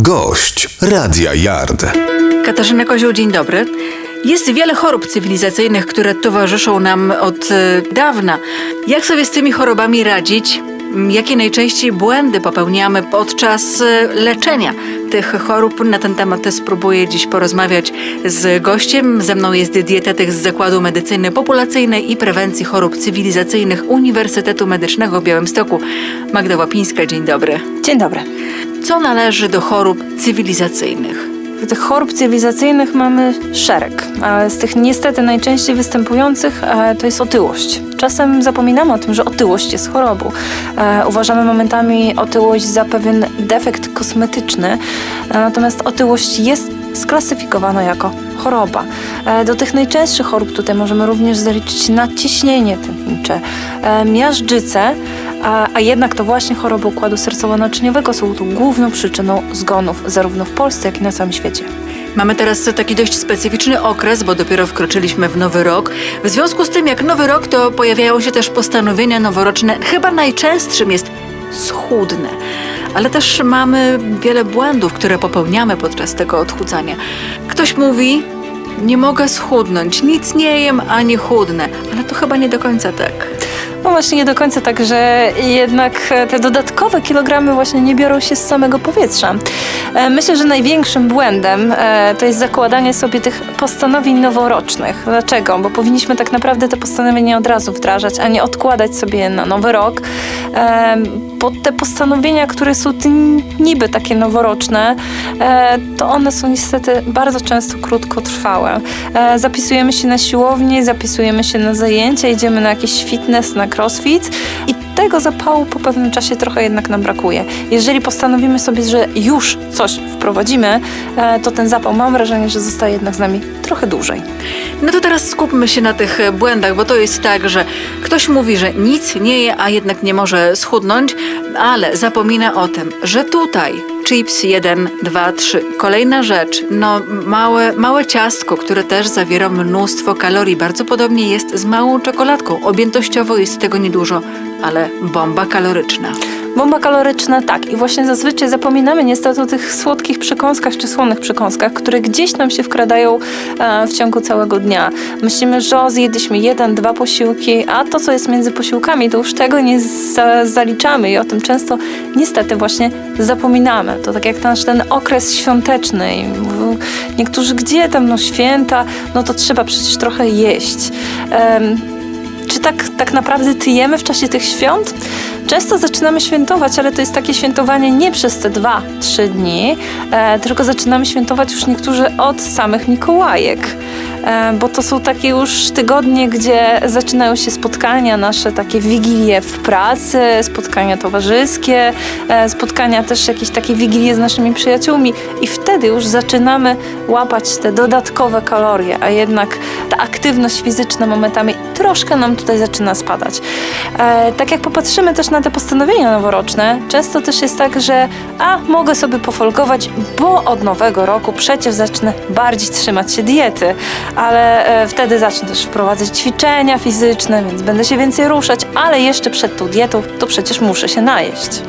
Gość Radia Yard. Katarzyna Kozioł, dzień dobry. Jest wiele chorób cywilizacyjnych, które towarzyszą nam od e, dawna. Jak sobie z tymi chorobami radzić? M, Jakie najczęściej błędy popełniamy podczas e, leczenia tych chorób? Na ten temat spróbuję dziś porozmawiać z gościem. Ze mną jest dietetyk z Zakładu Medycyny Populacyjnej i Prewencji Chorób Cywilizacyjnych Uniwersytetu Medycznego w Białymstoku. Magda Łapińska, dzień dobry. Dzień dobry. Co należy do chorób cywilizacyjnych? Tych chorób cywilizacyjnych mamy szereg, ale z tych niestety najczęściej występujących e, to jest otyłość. Czasem zapominamy o tym, że otyłość jest chorobą. E, Uważamy momentami otyłość za pewien defekt kosmetyczny, e, natomiast otyłość jest sklasyfikowana jako choroba. Do tych najczęstszych chorób tutaj możemy również zaliczyć nadciśnienie tętnicze, e, miażdżycę, a, a jednak to właśnie choroby układu sercowo-naczyniowego są tu główną przyczyną zgonów zarówno w Polsce, jak i na całym świecie. Mamy teraz taki dość specyficzny okres, bo dopiero wkroczyliśmy w nowy rok. W związku z tym, jak nowy rok, to pojawiają się też postanowienia noworoczne. Chyba najczęstszym jest schudnę. Ale też mamy wiele błędów, które popełniamy podczas tego odchudzania. Ktoś mówi, nie mogę schudnąć, nic nie jem, ani chudnę. Ale to chyba nie do końca tak. No właśnie nie do końca tak, że jednak e, te dodatkowe kilogramy właśnie nie biorą się z samego powietrza. E, Myślę, że największym błędem e, to jest zakładanie sobie tych postanowień noworocznych. Dlaczego? Bo powinniśmy tak naprawdę te postanowienia od razu wdrażać, a nie odkładać sobie je na nowy rok. Bo te postanowienia, które są niby takie noworoczne, to one są niestety bardzo często krótkotrwałe. Zapisujemy się na siłownię, zapisujemy się na zajęcia, idziemy na jakiś fitness, na crossfit i tego zapału po pewnym czasie trochę jednak nam brakuje. Jeżeli postanowimy sobie, że już coś wprowadzimy, e, to ten zapał mam wrażenie, że zostaje jednak z nami trochę dłużej. No to teraz skupmy się na tych e, błędach, bo to jest tak, że ktoś mówi, że nic nie je, a jednak nie może schudnąć, ale zapomina o tym, że tutaj chips 1, 2, 3. Kolejna rzecz, no małe, małe ciastko, które też zawiera mnóstwo kalorii. Bardzo podobnie jest z małą czekoladką. Objętościowo jest tego niedużo, ale bomba kaloryczna. Bomba kaloryczna, tak. I właśnie zazwyczaj zapominamy niestety o tych słodkich przekąskach czy słonych przekąskach, które gdzieś nam się wkradają e, w ciągu całego dnia. Myślimy, że zjedliśmy jeden, dwa posiłki, a to, co jest między posiłkami, to już tego nie za, zaliczamy i o tym często niestety właśnie zapominamy. To tak jak nasz ten okres świąteczny. Niektórzy gdzie tam, no święta, no to trzeba przecież trochę jeść. Czy tak, tak naprawdę tyjemy w czasie tych świąt? Często zaczynamy świętować, ale to jest takie świętowanie nie przez te dwa, trzy dni, e, tylko zaczynamy świętować już niektórzy od samych Mikołajek. E, bo to są takie już tygodnie, gdzie zaczynają się spotkania nasze, takie wigilie w pracy, spotkania towarzyskie, e, spotkania też jakieś takie wigilie z naszymi przyjaciółmi i wtedy już zaczynamy łapać te dodatkowe kalorie, a jednak ta aktywność fizyczna momentami troszkę nam tutaj zaczyna spadać. E, tak jak popatrzymy też na te postanowienia noworoczne, często też jest tak, że a mogę sobie pofolgować, bo od nowego roku przecież zacznę bardziej trzymać się diety, ale e, wtedy zacznę też wprowadzać ćwiczenia fizyczne, więc będę się więcej ruszać, ale jeszcze przed tą dietą to przecież muszę się najeść.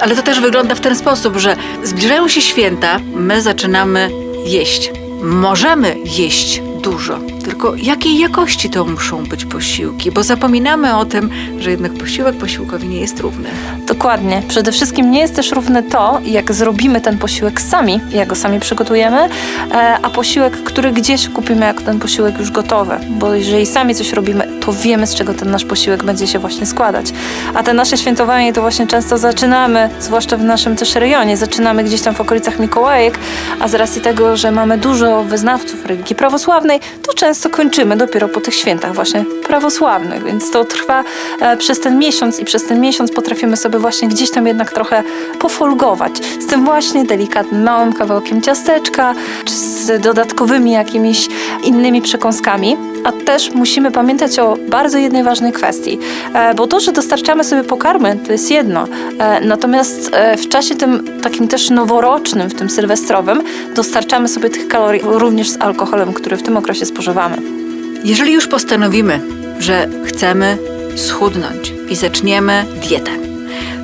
Ale to też wygląda w ten sposób, że zbliżają się święta, my zaczynamy jeść. Możemy jeść dużo, tylko jakiej jakości to muszą być posiłki, bo zapominamy o tym, że jednak posiłek posiłkowi nie jest równy. Dokładnie. Przede wszystkim nie jest też równe to, jak zrobimy ten posiłek sami, jak go sami przygotujemy, e, a posiłek, który gdzieś kupimy jako ten posiłek już gotowy. Bo jeżeli sami coś robimy, to wiemy, z czego ten nasz posiłek będzie się właśnie składać. A te nasze świętowanie to właśnie często zaczynamy, zwłaszcza w naszym też rejonie, zaczynamy gdzieś tam w okolicach Mikołajek, a z racji tego, że mamy dużo wyznawców religii prawosławnej, to często kończymy dopiero po tych świętach właśnie prawosławnych, więc to trwa e, przez ten miesiąc i przez ten miesiąc potrafimy sobie właśnie gdzieś tam jednak trochę pofolgować z tym właśnie delikatnym małym kawałkiem ciasteczka, czy z dodatkowymi jakimiś innymi przekąskami. A też musimy pamiętać o bardzo jednej ważnej kwestii, e, bo to, że dostarczamy sobie pokarmy, to jest jedno. E, Natomiast e, w czasie tym takim też noworocznym, w tym sylwestrowym, dostarczamy sobie tych kalorii również z alkoholem, który w tym okresie spożywamy. Jeżeli już postanowimy, że chcemy schudnąć i zaczniemy dietę,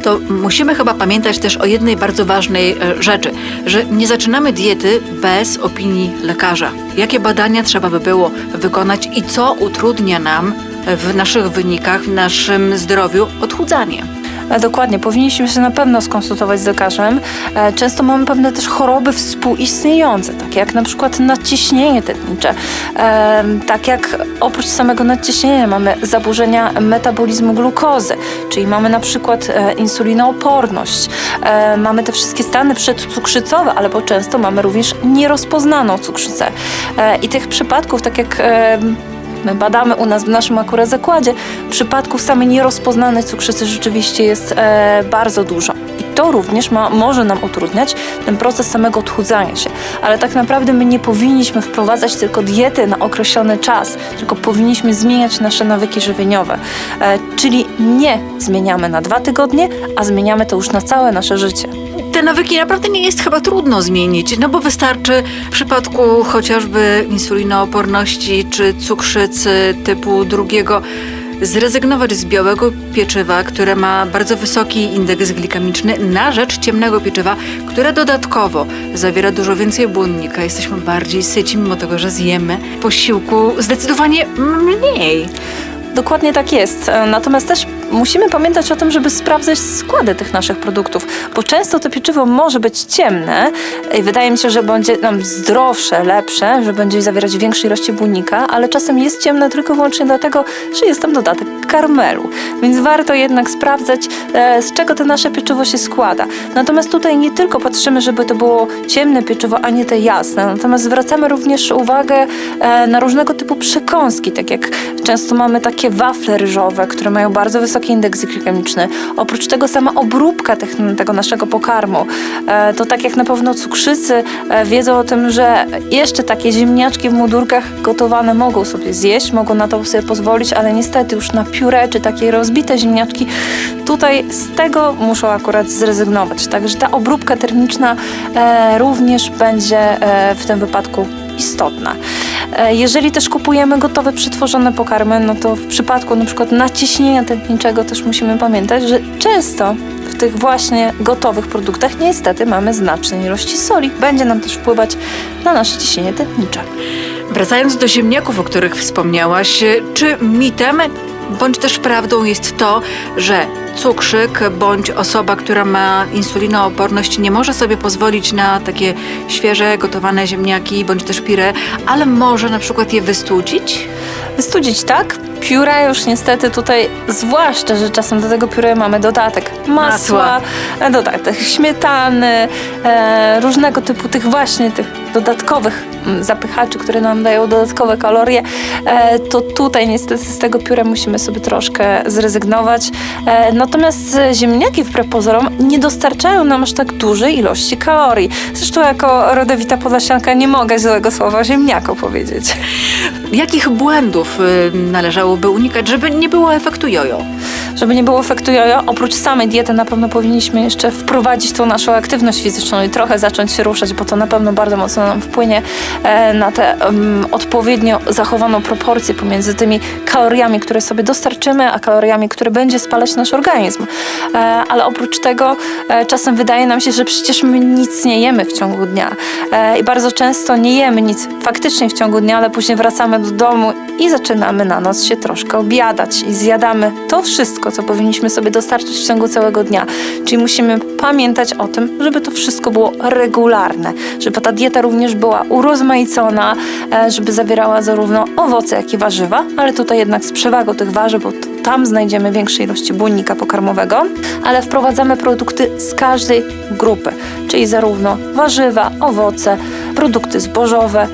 to musimy chyba pamiętać też o jednej bardzo ważnej e, rzeczy, że nie zaczynamy diety bez opinii lekarza. Jakie badania trzeba by było wykonać i co utrudnia nam w naszych wynikach, w naszym zdrowiu odchudzanie. E, Dokładnie, powinniśmy się na pewno skonsultować z lekarzem. E, Często mamy pewne też choroby współistniejące, takie jak na przykład nadciśnienie tętnicze. E, Tak jak oprócz samego nadciśnienia mamy zaburzenia metabolizmu glukozy, czyli mamy na przykład insulinooporność, mamy te wszystkie stany przedcukrzycowe, ale bo często mamy również nierozpoznaną cukrzycę. I tych przypadków, tak jak My badamy u nas w naszym akurat zakładzie przypadków samej nierozpoznanej cukrzycy rzeczywiście jest e, bardzo dużo. I to również ma, może nam utrudniać ten proces samego odchudzania się. Ale tak naprawdę my nie powinniśmy wprowadzać tylko diety na określony czas, tylko powinniśmy zmieniać nasze nawyki żywieniowe. E, czyli nie zmieniamy na dwa tygodnie, a zmieniamy to już na całe nasze życie. Te nawyki naprawdę nie jest chyba trudno zmienić, no bo wystarczy w przypadku chociażby insulinooporności czy cukrzycy typu drugiego zrezygnować z białego pieczywa, które ma bardzo wysoki indeks glikemiczny, na rzecz ciemnego pieczywa, które dodatkowo zawiera dużo więcej błonnika. Jesteśmy bardziej syci, mimo tego, że zjemy posiłku zdecydowanie mniej. Dokładnie tak jest. E, Natomiast też musimy pamiętać o tym, żeby sprawdzać składy tych naszych produktów, bo często to pieczywo może być ciemne i wydaje mi się, że będzie nam zdrowsze, lepsze, że będzie zawierać większej ilości błonnika, ale czasem jest ciemne tylko wyłącznie dlatego, że jest tam dodatek karmelu. Więc warto jednak sprawdzać, e, z czego to nasze pieczywo się składa. Natomiast tutaj nie tylko patrzymy, żeby to było ciemne pieczywo, a nie te jasne. Natomiast zwracamy również uwagę e, na różnego typu przekąski, tak jak często mamy takie wafle ryżowe, które mają bardzo wysoki indeks glikemiczny. Oprócz tego sama obróbka tych, tego naszego pokarmu, e, to tak jak na pewno cukrzycy e, wiedzą o tym, że jeszcze takie ziemniaczki w mundurkach gotowane mogą sobie zjeść, mogą na to sobie pozwolić, ale niestety już na pióre czy takie rozbite ziemniaczki tutaj z tego muszą akurat zrezygnować. Także ta obróbka termiczna e, również będzie w tym wypadku istotna. E, Jeżeli też kupujemy gotowe, przetworzone pokarmy, no to w przypadku na przykład naciśnienia tętniczego też musimy pamiętać, że często w tych właśnie gotowych produktach niestety mamy znaczne ilości soli. Będzie nam też wpływać na nasze ciśnienie tętnicze. Wracając do ziemniaków, o których wspomniałaś, czy mitem bądź też prawdą jest to, że cukrzyk bądź osoba, która ma insulinooporność nie może sobie pozwolić na takie świeże, gotowane ziemniaki bądź też pire, ale może na przykład je wystudzić? Wystudzić tak, pióre już niestety tutaj, zwłaszcza, że czasem do tego pióre mamy dodatek masła, Masła. dodatek śmietany, e, różnego typu tych właśnie tych dodatkowych mm, zapychaczy, które nam dają dodatkowe kalorie, e, to tutaj niestety z tego pióra musimy sobie troszkę zrezygnować. E, natomiast ziemniaki wbrew pozorom nie dostarczają nam aż tak dużej ilości kalorii. Zresztą jako rodowita podlasianka nie mogę złego słowa ziemniaku powiedzieć. Jakich błędów y, należałoby unikać, żeby nie było efektu jojo? Żeby nie było efektu jojo, oprócz samej diety na pewno powinniśmy jeszcze wprowadzić tą naszą aktywność fizyczną i trochę zacząć się ruszać, bo to na pewno bardzo mocno nam wpłynie e, na tę em, odpowiednio zachowaną proporcję pomiędzy tymi kaloriami, które sobie dostarczymy, a kaloriami, które będzie spalać nasz organizm. E, ale oprócz tego e, czasem wydaje nam się, że przecież my nic nie jemy w ciągu dnia e, i bardzo często nie jemy nic faktycznie w ciągu dnia, ale później wracamy do domu i zaczynamy na noc się troszkę obiadać i zjadamy to wszystko, co powinniśmy sobie dostarczyć w ciągu całego dnia. Czyli musimy pamiętać o tym, żeby to wszystko było regularne, żeby ta dieta również była urozmaicona, e, żeby zawierała zarówno owoce, jak i warzywa, ale tutaj jednak z przewagą tych warzyw, bo tam znajdziemy większe ilości błonnika pokarmowego, ale wprowadzamy produkty z każdej grupy, czyli zarówno warzywa, owoce, produkty zbożowe,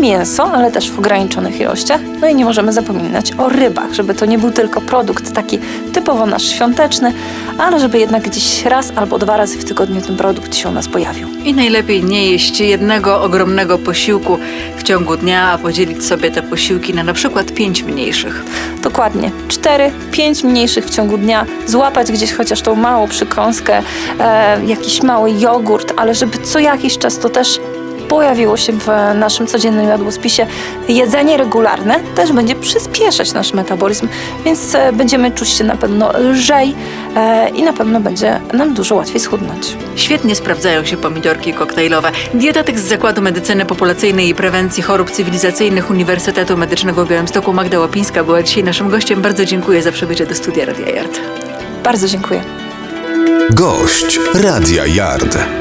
mięso, ale też w ograniczonych ilościach. No i nie możemy zapominać o rybach, żeby to nie był tylko produkt taki typowo nasz świąteczny, ale żeby jednak gdzieś raz albo dwa razy w tygodniu ten produkt się u nas pojawił. I najlepiej nie jeść jednego ogromnego posiłku w ciągu dnia, a podzielić sobie te posiłki na na przykład pięć mniejszych. Dokładnie. 4, 5 mniejszych w ciągu dnia, złapać gdzieś chociaż tą małą przykąskę, e, jakiś mały jogurt, ale żeby co jakiś czas to też pojawiło się w naszym codziennym jadłospisie, jedzenie regularne też będzie przyspieszać nasz metabolizm, więc e, będziemy czuć się na pewno lżej e, i na pewno będzie nam dużo łatwiej schudnąć. Świetnie sprawdzają się pomidorki koktajlowe. Dietetyk z Zakładu Medycyny Populacyjnej i Prewencji Chorób Cywilizacyjnych Uniwersytetu Medycznego w Białymstoku Magda Łapińska była dzisiaj naszym gościem. Bardzo dziękuję za przybycie do studia Radia Yard. Bardzo dziękuję. Gość Radia Yard.